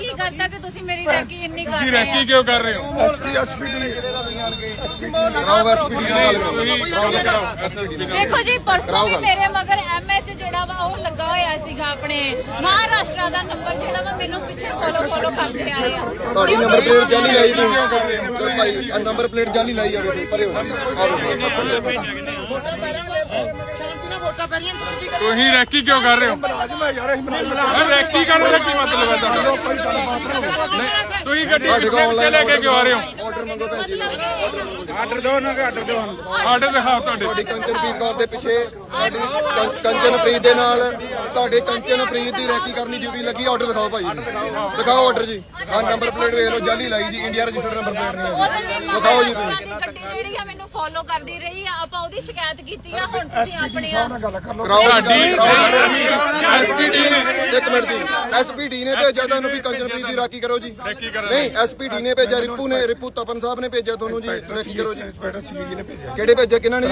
ਕੀ ਕਰਤਾ ਕਿ ਤੁਸੀਂ ਮੇਰੀ ਰੈਕੀ ਇੰਨੀ ਕਰ ਤੁਸੀਂ ਰਹੇ ਰੈਕੀ ਕਿਉਂ ਕਰ ਰਹੇ ਹੋ? ਐਸਪੀ ਐਸਪੀਡੀ ਕਰਾਓ ਐਸਪੀਡੀ ਨਾਲ ਗੱਲ ਕਰੋ ਦੇਖੋ ਜੀ ਪਰਸੋਂ ਵੀ ਮੇਰੇ ਮਗਰ ਐਮਐਚ ਜਿਹੜਾ ਵਾ ਉਹ ਲੱਗਾ ਹੋਇਆ ਸੀਗਾ ਆਪਣੇ ਮਹਾਰਾਸ਼ਟਰ ਦਾ ਨੰਬਰ ਜਿਹੜਾ ਵਾ ਮੈਨੂੰ ਪਿੱਛੇ ਫੋਲੋ ਫੋਲੋ ਕਰਦੇ ਆਏ ਆ। ਤੁਹਾਡੀ ਨੰਬਰ ਪਲੇਟ ਜਾਲੀ ਲਾਈ ਤੁਸੀਂ ਭਾਈ ਨੰਬਰ ਪਲੇਟ ਜਾਲੀ ਲਾਈ ਆ ਵੇਖੋ ਪਰੇ ਹੋ ਤੁਸੀਂ ਰੈਕੀ ਕਿਉਂ ਕਰ ਰਹੇ ਹੋ? ਰੈਕੀ ਕਰਨ ਦਾ ਕੀ ਮਤਲਬ ਹੈ ਤੁਹਾਡਾ? ਨਹੀਂ, ਤੁਸੀਂ ਗੱਡੀ ਪਿੱਛੇ ਲੈ ਕੇ ਕਿਉਂ ਆ ਰਹੇ ਹੋ? ਆਰਡਰ ਮੰਗੋ ਭੈਣ ਜੀ। ਆਰਡਰ ਦਿਓ ਨਾ ਆਰਡਰ ਦਿਓ ਆਰਡਰ ਦਿਖਾਓ ਤੁਹਾਡੇ। ਤੁਹਾਡੀ ਕੰਚਨਪ੍ਰੀਤ ਕੌਰ ਦੇ ਪਿੱਛੇ ਕੰਚਨਪ੍ਰੀਤ ਦੇ ਨਾਲ ਤੁਹਾਡੇ ਕੰਚਨਪ੍ਰੀਤ ਦੀ ਰੈਕੀ ਕਰਨੀ ਡਿਊਟੀ ਲੱਗੀ ਆਰਡਰ ਦਿਖਾਓ ਭਾਈ ਦਿਖਾਓ ਆਰਡਰ ਜੀ ਆਹ ਨੰਬਰ ਪਲੇਟ ਵੇਖ ਲਓ ਜਾਲੀ ਲਾਈ ਜੀ ਇੰਡੀਆ ਰਜਿਸਟਰਡ ਨੰਬਰ ਪਲੇਟ ਨਹੀਂ ਹੈ ਜੀ ਦਿਖਾਓ ਜੀ ਮਹਾਰਾਸ਼ਟਰ ਤੁਸੀਂ ਦੀ ਗੱਡੀ ਜਿਹੜੀ ਆ ਮੈਨੂੰ ਫੋਲੋ ਕਰਦੀ ਰਹੀ ਆ ਆਪਾਂ ਉਹਦੀ ਸ਼ਿਕਾਇਤ ਕੀਤੀ ਆ ਹੁਣ ਤੁਸੀਂ ਆਪਣੀ ਆ ਕਰਾਓ ਤੁਹਾਡੀ ਐਸਪੀਡੀ ਇੱਕ ਮਿੰਟ ਜੀ ਐਸਪੀਡੀ ਨੇ ਭੇਜਿਆ ਤੁਹਾਨੂੰ ਵੀ ਕੰਚਨਪ੍ਰੀਤ ਦੀ ਰਾਖੀ ਕਰੋ ਜੀ ਨਹੀਂ ਐਸਪੀਡੀ ਨੇ ਭੇਜਿਆ ਰਿਪੂ ਨੇ ਰਿਪੂ ਤਪਨ ਸਾਹਿਬ ਨੇ ਭੇਜਿਆ ਤੁਹਾਨੂੰ ਜੀ ਰੈਕੀ ਕਰੋ ਜੀ ਕਿਹੜੇ ਭੇਜਿਆ ਕਿਹਨਾਂ ਨੇ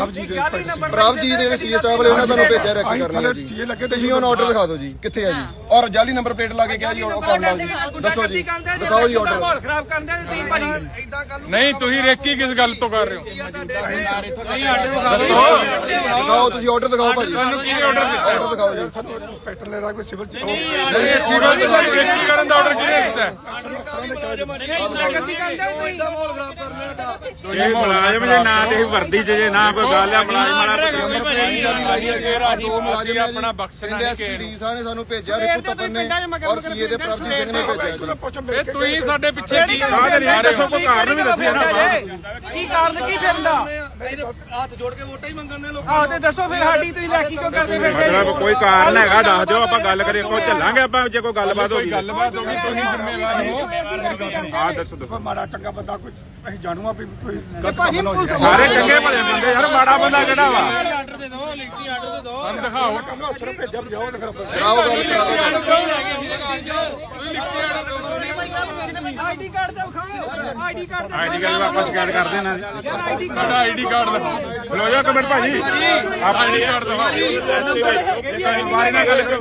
ਪ੍ਰਭਜੀਤ ਜਿਹੜੇ ਸੀ ਸਟਾਫ ਵਾਲੇ ਉਹਨਾਂ ਤੁਹਾਨੂੰ ਭੇਜਿਆ ਰੈਕੀ ਕਰਨ ਲਈ ਜੀ ਤੁਸੀਂ ਉਹਨਾਂ ਆਰਡਰ ਦਿਖਾ ਦਿਓ ਜੀ। ਕਿੱਥੇ ਆ ਜੀ? ਔਰ ਜਾਲੀ ਨੰਬਰ ਪਲੇਟ ਲਾ ਕੇ ਕਿਹਾ ਜੀ ਆਰਡਰ ਕਰ ਲਓ ਜੀ ਦੱਸੋ ਜੀ। ਦਿਖਾਓ ਜੀ ਆਰਡਰ ਖਰਾਬ ਕਰਦੇ ਤੇ ਤੁਸੀਂ ਭਾਜੀ। ਨਹੀਂ ਤੁਸੀਂ ਰੈਕੀ ਕਿਸ ਗੱਲ ਤੋਂ ਕਰ ਰਹੇ ਹੋ? ਦਿਖਾਓ ਤੁਸੀਂ ਆਰਡਰ ਦਿਖਾਓ ਭਾਜੀ। ਤੁਹਾਨੂੰ ਕਿਹਨੇ ਆਰਡਰ ਦਿੱਤਾ ਆਰਡਰ ਦਿਖਾਓ ਜੀ। ਸਿਵਲ ਤੇ ਤੁਹਾਨੂੰ ਰੈਕੀ ਕਰਨ ਦਾ ਆਰਡਰ ਕਿਹਨੇ ਦਿੱਤਾ? ਹੈ? ਇਹ ਮੁਲਾਜ਼ਮ ਜੇ ਨਾ ਤੇ ਵਰਦੀ ਚ ਜੇ ਨਾ ਕੋਈ ਗੱਲ ਆ ਮੁਲਾਜ਼ਮ ਵਾਲਾ ਪਲੇਟ ਦੀ ਲਾਈ ਹੈ ਜੀ ਦੋ ਮੁਲਾਜ਼ਮ ਆਪਣਾ ਬਖਸ਼ਣਾ ਨਹੀਂ ਕਿਸੇ ਐਸਪੀਡੀ ਸਾਹਿਬ ਨੇ ਸਾਨੂੰ ਭੇਜਿਆ ਰਿਪੂ ਤਪਨ ਨੇ ਔਰ ਸੀਏ ਦੇ ਪ੍ਰਭਜੀਤ ਸਿੰਘ ਨੇ ਭੇਜਿਆ ਇਹ ਤੁਸੀਂ ਸਾਡੇ ਪਿੱਛੇ ਕੀ ਦੱਸੋ ਕੋਈ ਕਾਰਨ ਵੀ ਦੱਸਿਆ ਨਾ। ਕੀ ਕਾਰਨ ਕੀ ਫਿਰਦਾ ਹੱਥ ਜੋੜ ਕੇ ਵੋਟਾਂ ਹੀ ਮੰਗਣ ਨੇ ਆਹ ਤੇ। ਦੱਸੋ ਫਿਰ ਸਾਡੀ ਤੁਸੀਂ ਲੈਕੀ ਕਿਉਂ ਕਰਦੇ ਫਿਰਦੇ? ਮਤਲਬ ਕੋਈ ਕਾਰਨ ਹੈਗਾ ਦੱਸ ਦਿਓ ਆਪਾਂ ਗੱਲ ਕਰੀਏ ਕੋਈ ਚੱਲਾਂਗੇ ਆਪਾਂ ਜੇ ਕੋਈ ਗੱਲਬਾਤ ਹੋ ਗਈ। ਗੱਲਬਾਤ ਹੋ ਗਈ ਤੁਸੀਂ ਜ਼ਿੰਮੇਵਾਰ ਹੋ। ਹਾਂ। ਦੱਸੋ। ਦੱਸੋ ਮਾੜਾ ਚੰਗਾ ਬੰਦਾ ਕੋਈ ਅਸੀਂ ਜਾਣੂਗਾ ਵੀ ਕੋਈ ਗਲਤ ਭਾਜੀ ਕੰਮ ਨਾ ਹੋ ਜਾਏ ਸਾਰੇ ਚੰਗੇ ਭਲੇ ਬੰਦੇ ਯਾਰ ਮਾੜਾ ਬੰਦਾ ਕਿਹੜਾ ਵਾ? ਸਾਨੂੰ ਦਿਖਾਓ ਕਰਾਓ ਗੱਲ ਕਰਾਓ ਆਈਡੀ ਕਾਰਡ ਤਾਂ ਵਿਖਾਓ ਆਈਡੀ ਕਾਰਡ ਆਈਡੀ ਕਾਰਡ ਆਪਾਂ ਸ਼ਿਕਾਇਤ ਕਰ ਦੇਣਾ ਯਾਰ ਆਈਡੀ ਸਾਡਾ ਆਈਡੀ ਕਾਰਡ ਦਿਖਾਓ ਖਲੋ ਜਾ ਕਮੈਂਟ ਭਾਜੀ ਆਪਣਾ ਆਈਡੀ ਕਾਰਡ ਦਿਖਾਓ ਬਾਰੇ ਨਾਲ ਗੱਲ ਕਰੋ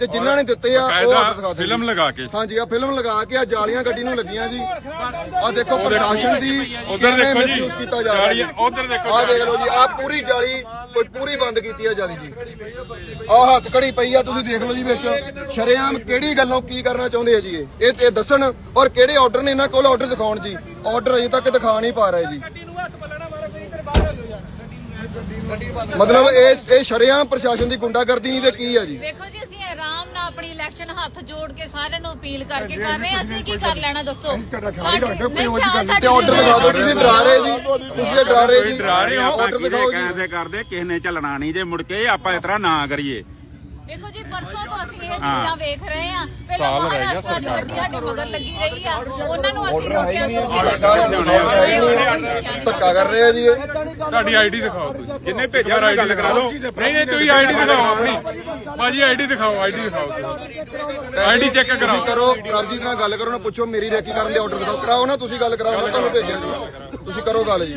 ਤੇ ਜਿਨ੍ਹਾਂ ਨੇ ਦਿੱਤੇ ਆ ਉਹ ਆਰਡਰ ਦਿਖਾ ਦਿਓ ਫਿਲਮ ਲਗਾ ਕੇ। ਹਾਂਜੀ ਆ ਫਿਲਮ ਲਗਾ ਕੇ ਆ ਜਾਲੀਆਂ ਗੱਡੀ ਨੂੰ ਲੱਗੀਆਂ ਜੀ। ਆ ਦੇਖੋ ਪ੍ਰਸ਼ਾਸਨ ਦੀ ਉਧਰ ਦੇਖੋ ਜੀ ਕੀਤਾ ਜਾ ਰਿਹਾ ਉਧਰ ਦੇਖੋ ਆ ਦੇਖ ਲਓ ਜੀ ਆ ਪੂਰੀ ਜਾਲੀ ਕੋਈ ਪੂਰੀ ਬੰਦ ਕੀਤੀ ਆ ਜਾਲੀ ਜੀ। ਆ ਹੱਥ ਕੜੀ ਪਈ ਆ ਤੁਸੀਂ ਦੇਖ ਲਓ ਜੀ ਵਿੱਚ। ਸ਼ਰੇਆਮ ਕਿਹੜੀ ਗੱਲੋਂ ਕੀ ਕਰਨਾ ਚਾਹੁੰਦੇ ਆ ਜੀ ਇਹ? ਇਹ ਦੱਸਣ ਔਰ ਕਿਹੜੇ ਆਰਡਰ ਨੇ ਇਹਨਾਂ ਕੋਲ ਆਰਡਰ ਦਿਖਾਉਣ ਜੀ? ਆਰਡਰ ਅਜੇ ਤੱਕ ਦਿਖਾ ਨਹੀਂ ਪਾ ਰਹੇ ਜੀ। ਮਤਲਬ ਇਹ ਇਹ ਸ਼ਰੇਆਮ ਪ੍ਰਸ਼ਾਸਨ ਦੀ ਗੁੰਡਾਗਰਦੀ ਨਹੀਂ ਤੇ ਕੀ ਆ ਜੀ ਵੇਖੋ ਜੀ ਅਸੀਂ ਆਰਾਮ ਨਾਲ ਆਪਣੀ ਇਲੈਕਸ਼ਨ ਹੱਥ ਜੋੜ ਕੇ ਸਾਰਿਆਂ ਨੂੰ ਅਪੀਲ ਕਰਕੇ ਕਰ ਰਹੇ ਹਾਂ ਅਸੀਂ ਕੀ ਕਰ ਲੈਣਾ ਦੱਸੋ? ਤੁਹਾਡਾ ਖਿਆਲ ਹੀ ਰੱਖਦੇ ਹੋ, ਕੋਈ ਉਹੋ ਜਿਹੀ ਗੱਲ ਤੇ ਆਰਡਰ ਦਿਖਾ ਦਿਓ ਤੁਸੀਂ ਡਰਾ ਰਹੇ ਜੀ। ਤੁਸੀਂ ਡਰਾ ਰਹੇ ਜੀ। ਡਰਾ ਰਹੇ ਹੋ ਆਰਡਰ ਦਿਖਾਓ ਜੀ। ਕਹਿੰਦੇ ਕਰਦੇ ਕਿਸੇ ਨੇ ਚੱਲਣਾ ਨਹੀਂ ਜੇ ਮੁੜ ਕੇ ਆਪਾਂ ਇਸ ਤਰ੍ਹਾਂ ਨਾ ਕਰੀਏ। ਵੇਖੋ ਜੀ ਪਰਸੋਂ ਤੋਂ ਅਸੀਂ ਇਹ ਚੀਜ਼ਾਂ ਵੇਖ ਰਹੇ ਆ ਪਹਿਲਾਂ ਸਾਲ ਰਹਿ ਗਿਆ ਮਹਾਰਾਸ਼ਟਰ ਦੀ ਸਰਕਾਰ ਗੱਡੀ ਸਾਡੇ ਮਗਰ ਲੱਗੀ ਰਹੀ ਆ। ਉਹਨਾਂ ਨੂੰ ਅਸੀਂ ਰੋਕਿਆ ਸੀ ਧੱਕਾ ਕਰ ਰਹੇ ਆ ਜੀ ਇਹ? ਤੁਹਾਡੀ ਆਈਡੀ ਦਿਖਾਓ ਤੁਸੀਂ। ਜਿੰਨੇ ਭੇਜਿਆ ਉਹਨਾਂ ਗੱਲ ਕਰਾ ਦਿਓ। ਨਹੀਂ ਨਹੀਂ ਤੁਸੀਂ ਆਈਡੀ ਦਿਖਾਓ ਆਪਣੀ। ਭਾਜੀ ਆਈਡੀ ਦਿਖਾਓ ਆਈਡੀ ਦਿਖਾਓ। ਆਈਡੀ ਚੈੱਕ ਤੁਸੀਂ ਕਰਾਓ। ਕਰੋ ਪ੍ਰਭਜੀਤ ਨਾਲ ਗੱਲ ਕਰੋ ਨਾ ਪੁੱਛੋ ਮੇਰੀ ਰੈਕੀ ਕਰਨ ਦੇ ਆਰਡਰ ਦਿਖਾਓ। ਕਰਾਓ ਨਾ ਤੁਸੀਂ ਗੱਲ ਕਰਾਓ ਮੈਂ ਤੁਹਾਨੂੰ ਭੇਜਿਆ। ਜੀ ਤੁਸੀਂ ਕਰੋ ਗੱਲ ਜੀ।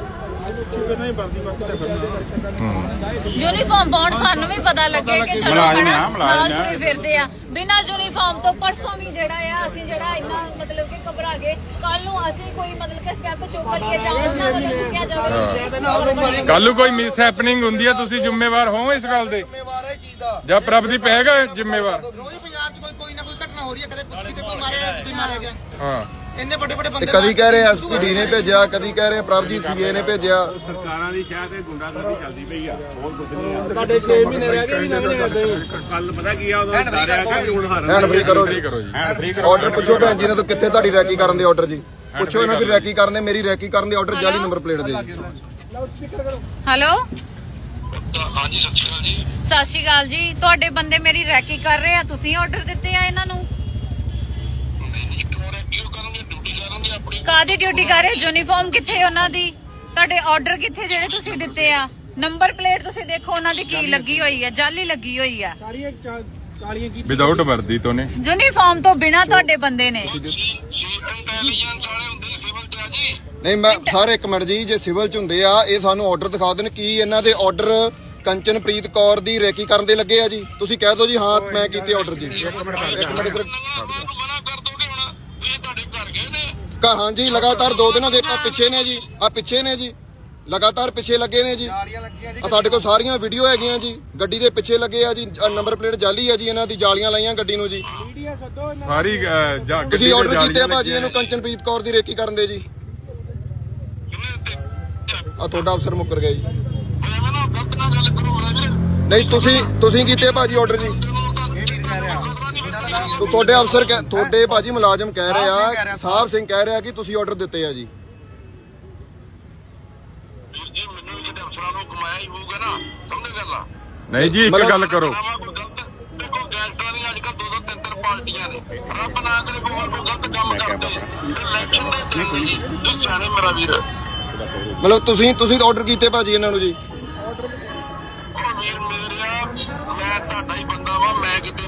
ਯੂਨੀਫਾਰਮ ਪਾਉਣ ਸਾਨੂੰ ਵੀ ਪਤਾ ਲੱਗੇ ਕਿ ਚਲੋ ਮੁਲਾਜ਼ਮ ਹਨਾ ਆ, ਮੁਲਾਜ਼ਮ ਨਾਲ ਆ। ਤੁਰੇ ਫਿਰਦੇ ਆ। ਬਿਨਾਂ ਯੂਨੀਫਾਰਮ ਤੋਂ ਪਰਸੋਂ ਵੀ ਜਿਹੜਾ ਆ ਅਸੀਂ ਜਿਹੜਾ ਇੰਨਾ ਮਤਲਬ ਕਿ ਘਬਰਾ ਗਏ। ਕੱਲ ਨੂੰ ਅਸੀਂ ਕੋਈ ਮਤਲਬ ਕਿ ਸਟੈਪ ਚੁੱਕ ਲਈਏ ਜਾਂ ਉਹਨਾਂ ਵੱਲੋਂ ਚੁੱਕਿਆ ਜਾਵੇ ਕੱਲ ਨੂੰ ਕੋਈ ਮਿਸ ਹੈਪਨਿੰਗ ਹੁੰਦੀ ਹੈ ਤੁਸੀਂ ਜ਼ਿੰਮੇਵਾਰ ਹੋ ਇਸ ਗੱਲ ਦੇ? ਜ਼ਿੰਮੇਵਾਰ ਹੈ ਚੀਜ਼ ਦਾ। ਜਾਂ ਹੈਗਾ ਜ਼ਿੰਮੇਵਾਰ। ਰੋਜ਼ ਪੰਜਾਬ 'ਚ ਕੋਈ ਕੋਈ ਨਾ ਕੋਈ ਘਟਨਾ ਹੋ ਰਹੀ ਹੈ ਕਦੇ ਕਿਤੇ ਕੋਈ ਮਾਰਿਆ ਕਿਤੇ ਮਾਰਿਆ ਗਿਆ। ਹਾਂ। ਇੰਨੇ ਵੱਡੇ ਵੱਡੇ ਤੇ ਬੰਦੇ ਕਦੀ ਕਹਿ ਰਹੇ ਐਸਪੀਡੀ ਨੇ ਭੇਜਿਆ ਕਦੀ ਕਹਿ ਰਹੇ ਪ੍ਰਭਜੀਤ ਸੀਏ ਨੇ ਭੇਜਿਆ। ਸਰਕਾਰਾਂ ਦੀ ਸ਼ਾਇਦ ਇਹ ਗੁੰਡਾਗਰਦੀ ਚੱਲਦੀ ਪਈ ਆ ਹੋਰ ਕੁਝ ਨਹੀਂ ਆ। ਸਾਡੇ 6 ਮਹੀਨੇ ਰਹਿ ਗਏ ਵੀ ਨਵੇਂ ਕਰਦੇ। ਕੱਲ ਪਤਾ ਕੀ ਆ ਉਹਦਾ ਡਰਿਆ ਕਿ ਹੁਣ ਹਾਰਨ ਹੈਂਡ ਫ੍ਰੀ ਕਰੋ ਜੀ। ਕੀ ਕਰੋ ਜੀ ਹੈਂਡ ਫ੍ਰੀ ਆਰਡਰ ਪੁੱਛੋ ਭੈਣ ਜੀ ਨੇ ਤਾਂ ਕਿੱਥੇ ਤੁਹਾਡੀ ਰੈਕੀ ਕਰਨ ਦੇ ਆਰਡਰ ਜੀ। ਪੁੱਛੋ ਇਹਨਾਂ ਵੀ ਰੈਕੀ ਕਰਨ ਦੇ ਮੇਰੀ ਰੈਕੀ ਕਰਨ ਦੇ ਆਰਡਰ ਜਾਲੀ ਨੰਬਰ ਪਲੇਟ ਦੇ ਜੀ। ਹੈਲੋ ਹਾਂਜੀ ਸਤਿ ਸ਼੍ਰੀ ਅਕਾਲ ਜੀ। ਸਤਿ ਸ਼੍ਰੀ ਅਕਾਲ ਜੀ। ਤੁਹਾਡੇ ਬੰਦੇ ਮੇਰੀ ਰੈਕੀ ਕਰ ਰਹੇ ਆ ਤੁਸੀਂ ਆਰਡਰ ਦਿੱਤੇ ਆ ਇਹਨਾਂ ਨੂੰ? ਕਾਦੀ ਡਿਊਟੀ ਕਰ ਰਹੇ ਯੂਨੀਫਾਰਮ ਕਿੱਥੇ ਉਹਨਾਂ ਦੀ? ਤੁਹਾਡੇ ਆਰਡਰ ਕਿੱਥੇ ਜਿਹੜੇ ਤੁਸੀਂ ਦਿੱਤੇ ਆ? ਨੰਬਰ ਪਲੇਟ ਤੁਸੀਂ ਦੇਖੋ ਉਹਨਾਂ ਦੀ ਕੀ ਲੱਗੀ ਹੋਈ ਆ ਜਾਲੀ ਲੱਗੀ ਹੋਈ ਆ। ਸਾਰੀਆਂ ਚਾ- ਕਾਲੀਆਂ ਕੀ ਵਿਦਆਊਟ ਵਰਦੀ ਤੋਂ ਨੇ। ਯੂਨੀਫਾਰਮ ਤੋਂ ਬਿਨਾ ਤੁਹਾਡੇ ਬੰਦੇ ਨੇ। ਨਹੀਂ ਮੈਂ ਸਾਰੇ ਇੱਕ ਮਿੰਟ ਜੀ ਜੇ ਸਿਵਲ ਚ ਹੁੰਦੇ ਆ ਇਹ ਸਾਨੂੰ ਆਰਡਰ ਦਿਖਾ ਦੇਣ ਕੀ ਇਹਨਾਂ ਦੇ ਆਰਡਰ ਕੰਚਨਪ੍ਰੀਤ ਕੌਰ ਦੀ ਰੈਕੀ ਕਰਨ ਦੇ ਲੱਗੇ ਆ ਜੀ। ਤੁਸੀਂ ਕਹਿ ਦਿਓ ਜੀ ਹਾਂ ਮੈਂ ਕੀਤੇ ਆਰਡਰ ਜੀ। ਇੱਕ ਮਿੰਟ ਇੱਧਰ ਘਰ ਹਾਂ ਜੀ ਲਗਾਤਾਰ ਦੋ ਦਿਨ ਹੋ ਗਏ ਆ ਪਿੱਛੇ ਨੇ ਜੀ ਆ ਪਿੱਛੇ ਨੇ ਜੀ ਲਗਾਤਾਰ ਪਿੱਛੇ ਲੱਗੇ ਨੇ ਜੀ। ਆ ਸਾਡੇ ਕੋਲ ਸਾਰੀਆਂ ਵੀਡੀਓ ਹੈਗੀਆਂ ਜੀ ਗੱਡੀ ਦੇ ਪਿੱਛੇ ਲੱਗੇ ਆ ਜੀ ਨੰਬਰ ਪਲੇਟ ਜਾਲੀ ਆ ਜੀ ਇਹਨਾਂ ਦੀ ਜਾਲੀਆਂ ਲਾਈਆਂ ਗੱਡੀ ਨੂੰ ਜੀ। ਸਾਰੀ ਅਹ, ਜਾ- ਗੱਡੀ ਤੁਸੀਂ ਆਰਡਰ ਕੀਤੇ ਆ ਭਾਜੀ ਇਹਨੂੰ ਕੰਚਨਪ੍ਰੀਤ ਕੌਰ ਦੀ ਰੇਕੀ ਕਰਨ ਦੇ ਜੀ। ਆ ਤੁਹਾਡਾ ਅਫਸਰ ਮੁੱਕਰ ਗਿਆ ਜੀ। ਨਹੀਂ ਤੁਸੀਂ ਤੁਸੀਂ ਕੀਤੇ ਆ ਭਾਜੀ ਆਰਡਰ ਜੀ। ਤੋ ਤੁਹਾਡੇ ਅਫਸਰ ਕਹਿ- ਤੁਹਾਡੇ ਭਾਜੀ ਮੁਲਾਜ਼ਮ ਕਹਿ ਰਹੇ ਆ ਸਾਹਿਬ ਸਿੰਘ ਕਹਿ ਰਿਹਾ ਕਿ ਤੁਸੀਂ ਆਰਡਰ ਦਿੱਤੇ ਆ ਜੀ। ਜੀ ਮੈਨੂੰ ਵੀ ਕਿਤੇ ਅਫਸਰਾਂ ਨੂੰ ਕਮਾਇਆ ਹੀ ਹੋਊਗਾ ਨਾ ਸਮਝ ਗੱਲ ਆ? ਨਹੀਂ ਜੀ ਇੱਕ ਗੱਲ ਕਰੋ। ਨਾ ਕੋਈ ਗਲਤ ਦੇਖੋ ਗੈਂਗਸਟਰਾਂ ਦੀਆਂ ਅੱਜ ਕੱਲ੍ਹ ਦੋ ਦੋ ਤਿੰਨ ਤਿੰਨ ਪਾਰਟੀਆਂ ਨੇ। ਰੱਬ ਨਾ ਕਰੇ ਕੋਈ ਕੋਈ ਗਲਤ ਕੰਮ ਕਰਦੇ। ਇਲੈਕਸ਼ਨ ਦੇ ਦਿਨ ਜੀ ਤੁਸੀਂ ਸਿਆਣੇ ਮੇਰਾ ਵੀਰ। ਉਹ ਮਤਲਬ ਤੁਸੀਂ ਤੁਸੀਂ ਆਰਡਰ ਕੀਤੇ ਭਾਜੀ ਇਹਨਾਂ ਨੂੰ ਜੀ। ਵੀਰ ਮੇਰਿਆ ਮੈਂ ਤੁਹਾਡਾ ਹੀ ਬੰਦਾ ਵਾਂ ਮੈਂ ਕਿਤੇ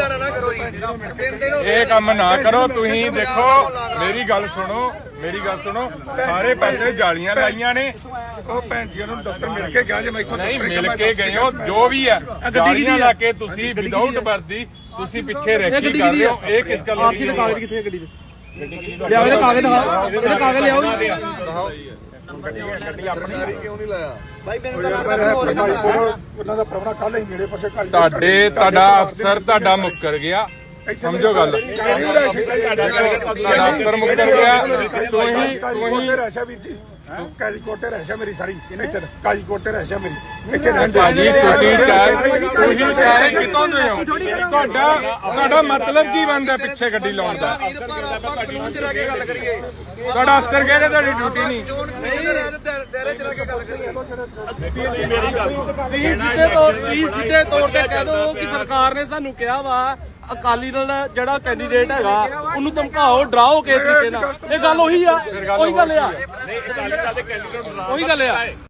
ਐਦਾਂ ਨਾ ਕਰੋ ਜੀ। ਤਿੰਨ ਦਿਨ ਹੋ ਇਹ ਕੰਮ ਨਾ ਕਰੋ ਤੁਸੀਂ ਦੇਖੋ ਮੇਰੀ ਗੱਲ ਸੁਣੋ ਮੇਰੀ ਗੱਲ ਸੁਣੋ ਸਾਰੇ ਪਾਸੇ ਜਾਲੀਆਂ ਲਾਈਆਂ ਨੇ। ਉਹ ਭੈਣ ਜੀ ਨੂੰ ਦਫ਼ਤਰ ਮਿਲ ਕੇ ਗਿਆ ਜੇ ਮੈਂ ਇੱਥੋਂ ਨਹੀਂ ਮਿਲ ਕੇ ਗਏ ਹੋ ਜੋ ਵੀ ਹੈ ਜਾਲੀਆਂ ਲਾ ਕੇ ਤੁਸੀਂ ਵਿਦਆਊਟ ਵਰਦੀ ਤੁਸੀਂ ਪਿੱਛੇ ਰੈਕੀ ਕਰ ਰਹੇ ਹੋ। ਇਹ ਕਿਸ ਗੱਲ ਆਰਸੀ ਦੇ ਕਾਗਜ਼ ਕਿੱਥੇ ਹੈ ਗੱਡੀ ਦੇ? ਲਿਆਓ ਇਹਦੇ ਕਾਗਜ਼ ਦਿਖਾਓ ਇਹਦੇ ਕਾਗਜ਼ ਲਿਆਓ ਜੀ। ਉਹਨਾਂ ਦਾ ਪ੍ਰਵਣਾ ਕੱਲ ਹੀ ਮੇਰੇ ਪਾਸੇ ਕੱਲ ਤੁਹਾਡੇ ਤੁਹਾਡਾ ਅਫਸਰ ਤੁਹਾਡਾ ਮੁੱਕਰ ਗਿਆ। ਸਮਝੋ ਗੱਲ। ਅਫਸਰ ਮੁੱਕਰ ਗਿਆ। ਤੁਸੀਂ ਕਾਜੀ ਕੋਟੇ ਤੁਸੀਂ ਰਹਿਸ਼ਾ ਵੀਰ ਜੀ। ਕਾਜੀ ਕੋਟੇ ਰਹਿਸ਼ਾ ਮੇਰੀ ਸਾਰੀ। ਇੱਧਰ ਕਾਜੀ ਕੋਟੇ ਰਹਿਸ਼ਾ ਮੇਰੀ। ਇੱਥੇ ਰਹਿਣ ਦੇ ਭਾਜੀ ਤੁਸੀਂ ਚਾਹ ਤੁਸੀਂ ਚਾਹ ਕਿਤੋਂ ਦੇ ਹੋ। ਤੁਹਾਡਾ ਤੁਹਾਡਾ ਮਤਲਬ ਕੀ ਬਣਦਾ ਪਿੱਛੇ ਗੱਡੀ ਲਾਉਣ ਦਾ? ਵੀਰ ਪਰ ਆਪਾਂ ਕਾਨੂੰਨ 'ਚ ਰਹਿ ਕੇ ਗੱਲ ਕਰੀਏ। ਤੁਹਾਡਾ ਅਸਤਰ ਕਹਿੰਦੇ ਤੁਹਾਡੀ ਡਿਊਟੀ ਨਹੀਂ। ਸਿੱਧੇ ਤੌਰ ਸਿੱਧੇ ਤੌਰ ਤੇ ਕਹਿ ਕਿ ਸਰਕਾਰ ਨੇ ਸਾਨੂੰ ਕਿਹਾ ਵਾ ਅਕਾਲੀ ਦਲ ਜਿਹੜਾ ਕੈਂਡੀਡੇਟ ਹੈਗਾ ਉਹਨੂੰ ਧਮਕਾਓ ਡਰਾਓ ਕਿਸੇ ਤਰੀਕੇ ਨਾਲ। ਇਹ ਗੱਲ ਉਹੀ ਆ ਉਹੀ ਗੱਲ ਆ। ਉਹੀ ਗੱਲ ਆ।